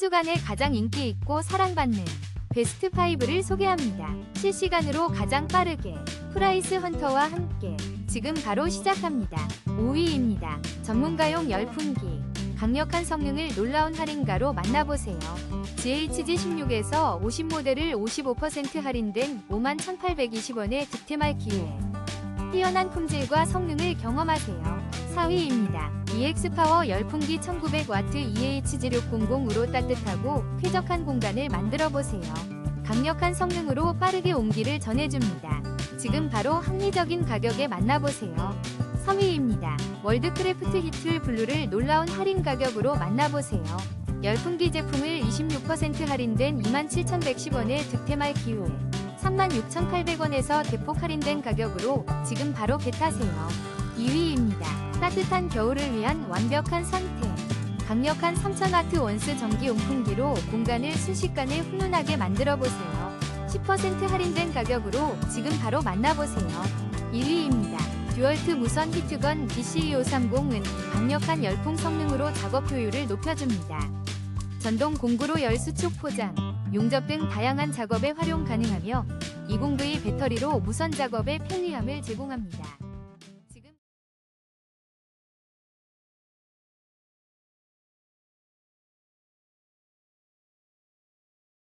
주간에 가장 인기 있고 사랑받는 베스트 5를 소개합니다. 실시간으로 가장 빠르게 프라이스 헌터와 함께 지금 바로 시작합니다. 5위입니다. 전문가용 열풍기 강력한 성능을 놀라운 할인가로 만나보세요. GHG16에서 50 모델을 55% 할인된 51,820원에 득템할 기회. 뛰어난 품질과 성능을 경험하세요. 4위입니다. EX파워 열풍기 1900W EH1600으로 따뜻하고 쾌적한 공간을 만들어 보세요. 강력한 성능으로 빠르게 온기를 전해줍니다. 지금 바로 합리적인 가격에 만나보세요. 3위입니다. 월드크래프트 히트 블루를 놀라운 할인 가격으로 만나보세요. 열풍기 제품을 26% 할인된 27,110원에 득템할 기회. 36,800원에서 대폭 할인된 가격으로 지금 바로 겟하세요. 2위입니다. 따뜻한 겨울을 위한 완벽한 선택. 강력한 3000W 원스 전기 온풍기로 공간을 순식간에 훈훈하게 만들어 보세요. 10% 할인된 가격으로 지금 바로 만나보세요. 1위입니다. 듀얼트 무선 히트건 BC2530은 강력한 열풍 성능으로 작업 효율을 높여줍니다. 전동 공구로 열 수축 포장, 용접 등 다양한 작업에 활용 가능하며 20V 배터리로 무선 작업에 편리함을 제공합니다.